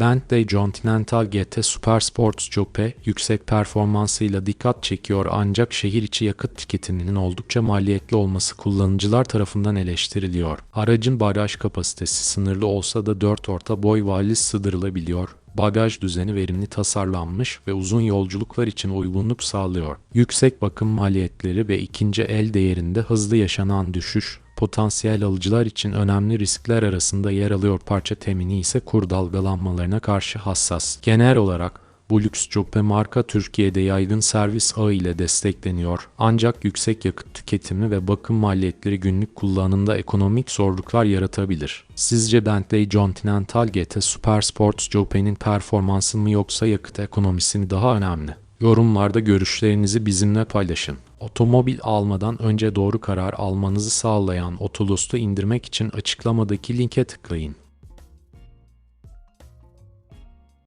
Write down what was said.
Bentley Continental GT Super Sports Coupe yüksek performansıyla dikkat çekiyor ancak şehir içi yakıt tüketiminin oldukça maliyetli olması kullanıcılar tarafından eleştiriliyor. Aracın bagaj kapasitesi sınırlı olsa da 4 orta boy valiz sığdırılabiliyor. Bagaj düzeni verimli tasarlanmış ve uzun yolculuklar için uygunluk sağlıyor. Yüksek bakım maliyetleri ve ikinci el değerinde hızlı yaşanan düşüş, potansiyel alıcılar için önemli riskler arasında yer alıyor. Parça temini ise kur dalgalanmalarına karşı hassas. Genel olarak bu lüks coupe marka Türkiye'de yaygın servis ağı ile destekleniyor. Ancak yüksek yakıt tüketimi ve bakım maliyetleri günlük kullanımda ekonomik zorluklar yaratabilir. Sizce Bentley Continental GT Super Sports Coupe'nin performansı mı yoksa yakıt ekonomisi mi daha önemli? Yorumlarda görüşlerinizi bizimle paylaşın. Otomobil almadan önce doğru karar almanızı sağlayan Otolust'u indirmek için açıklamadaki linke tıklayın.